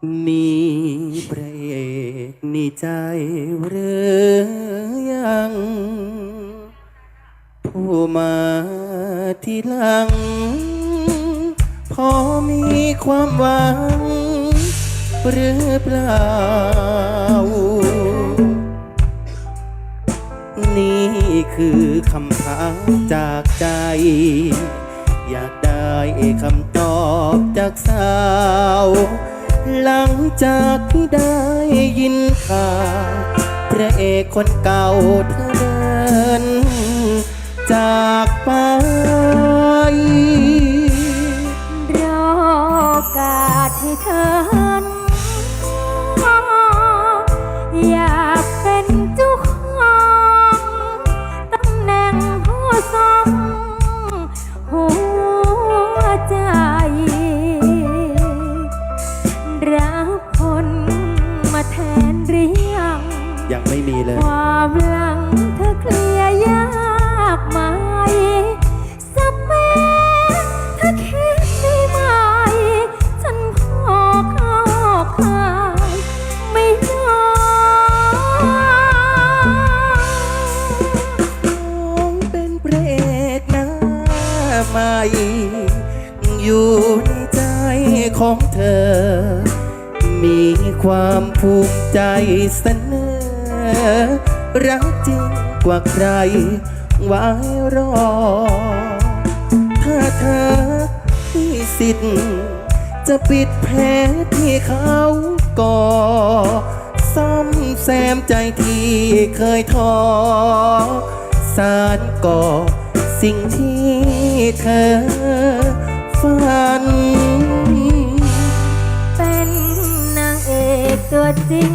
นี่พระเอกนี่ใจหรือยัง ผู้มาทีหลัง พอมีความหวัง หรือเปล่า นี่คือคำถามจากใจ อยากได้คำตอบจากสาว หลังจากที่ได้ยินข่าวพระเอกคนเก่าเธอเดินจากไป รอโอกาสให้เธอ ยังไม่มีเลย ความหลังเธอเคลียร์ยากไหมสเปคเธอคิดได้ไหม ฉันพอเข้าขายไม่ได้น้องเป็นพระเอกหน้าใหม่อยู่ในใจของเธอ มีความภูมิใจเสนอ รักจริงกว่าใครไว้รอ ถ้าเธอที่สิทธิ์ จะปิดแผลที่เขาก่อซ่อมแซมใจที่เคยท้อสารก่อสิ่งที่เธอฝัน เป็นนางเอกตัวจริง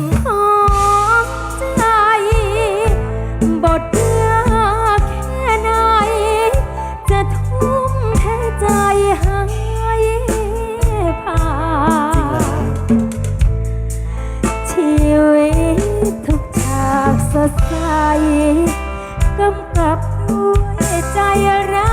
ลับด้วยใจรัก